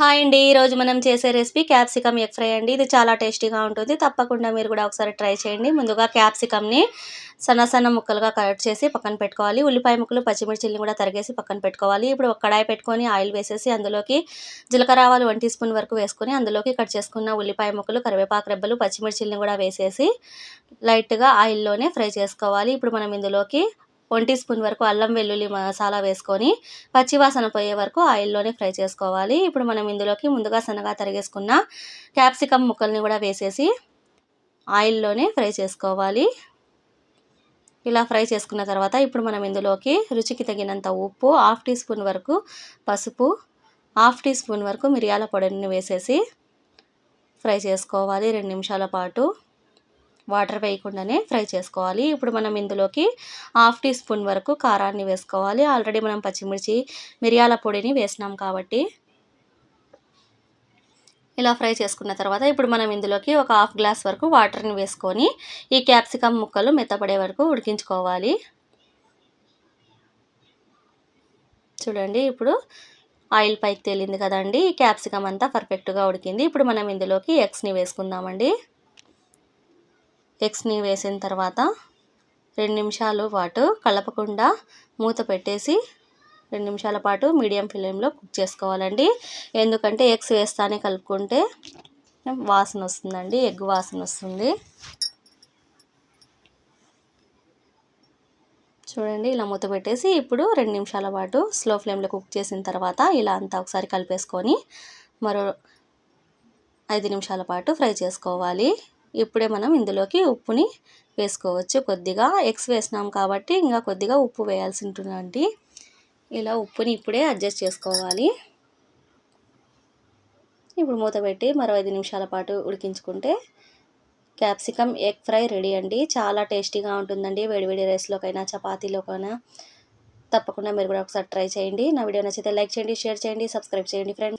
Hi అండి. ఈరోజు మనం చేసే రెసిపీ క్యాప్సికమ్ ఎగ్ ఫ్రై అండి. ఇది చాలా టేస్టీగా ఉంటుంది. తప్పకుండా మీరు కూడా ఒకసారి ట్రై చేయండి. ముందుగా క్యాప్సికమ్ని సన్న సన్న ముక్కలుగా కట్ చేసి పక్కన పెట్టుకోవాలి. ఉల్లిపాయ ముక్కలు పచ్చిమిర్చిల్ని కూడా తరిగేసి పక్కన పెట్టుకోవాలి. ఇప్పుడు ఒక కడాయి పెట్టుకొని ఆయిల్ వేసేసి అందులోకి జీలకర్ర ఆవాలు వన్ టీ స్పూన్ వరకు వేసుకొని అందులోకి కట్ చేసుకున్న ఉల్లిపాయ ముక్కలు కరివేపాకు రెబ్బలు పచ్చిమిర్చిల్ని కూడా వేసేసి లైట్గా ఆయిల్లోనే ఫ్రై చేసుకోవాలి. ఇప్పుడు మనం ఇందులోకి వన్ టీ స్పూన్ వరకు అల్లం వెల్లుల్లి మసాలా వేసుకొని పచ్చివాసన పోయే వరకు ఆయిల్లోనే ఫ్రై చేసుకోవాలి. ఇప్పుడు మనం ఇందులోకి ముందుగా సన్నగా తరిగేసుకున్న క్యాప్సికమ్ ముక్కల్ని కూడా వేసేసి ఆయిల్లోనే ఫ్రై చేసుకోవాలి. ఇలా ఫ్రై చేసుకున్న తర్వాత ఇప్పుడు మనం ఇందులోకి రుచికి తగినంత ఉప్పు హాఫ్ టీ స్పూన్ వరకు పసుపు హాఫ్ టీ స్పూన్ వరకు మిరియాల పొడిని వేసేసి ఫ్రై చేసుకోవాలి రెండు నిమిషాల పాటు. వాటర్ వేయకుండానే ఫ్రై చేసుకోవాలి. ఇప్పుడు మనం ఇందులోకి హాఫ్ టీ స్పూన్ వరకు కారాన్ని వేసుకోవాలి. ఆల్రెడీ మనం పచ్చిమిర్చి మిరియాల పొడిని వేసినాం కాబట్టి ఇలా ఫ్రై చేసుకున్న తర్వాత ఇప్పుడు మనం ఇందులోకి ఒక హాఫ్ గ్లాస్ వరకు వాటర్ని వేసుకొని ఈ క్యాప్సికమ్ ముక్కలు మెత్తపడే వరకు ఉడికించుకోవాలి. చూడండి ఇప్పుడు ఆయిల్ పైకి తేలింది కదండి. ఈ క్యాప్సికమ్ అంతా పర్ఫెక్ట్గా ఉడికింది. ఇప్పుడు మనం ఇందులోకి ఎగ్స్ని వేసుకుందామండి. ఎగ్స్ని వేసిన తర్వాత రెండు నిమిషాలు పాటు కలపకుండా మూత పెట్టేసి రెండు నిమిషాల పాటు మీడియం ఫ్లేమ్లో కుక్ చేసుకోవాలండి. ఎందుకంటే ఎగ్స్ వేస్తానే కలుపుకుంటే వాసన వస్తుందండి ఎగ్ వాసన వస్తుంది. చూడండి ఇలా మూత పెట్టేసి ఇప్పుడు రెండు నిమిషాల పాటు స్లో ఫ్లేమ్లో కుక్ చేసిన తర్వాత ఇలా అంతా ఒకసారి కలిపేసుకొని మరో ఐదు నిమిషాల పాటు ఫ్రై చేసుకోవాలి. ఇప్పుడే మనం ఇందులోకి ఉప్పుని వేసుకోవచ్చు. కొద్దిగా ఎగ్స్ వేసినాం కాబట్టి ఇంకా కొద్దిగా ఉప్పు వేయాల్సి ఉంటుందండి ఇలా ఉప్పుని ఇప్పుడే అడ్జస్ట్ చేసుకోవాలి. ఇప్పుడు మూత పెట్టి మరో ఐదు నిమిషాల పాటు ఉడికించుకుంటే క్యాప్సికమ్ ఎగ్ ఫ్రై రెడీ అండి. చాలా టేస్టీగా ఉంటుందండి. వేడివేడి రైస్లోకైనా చపాతీలోకైనా. తప్పకుండా మీరు కూడా ఒకసారి ట్రై చేయండి. నా వీడియో నచ్చితే లైక్ చేయండి షేర్ చేయండి సబ్స్క్రైబ్ చేయండి ఫ్రెండ్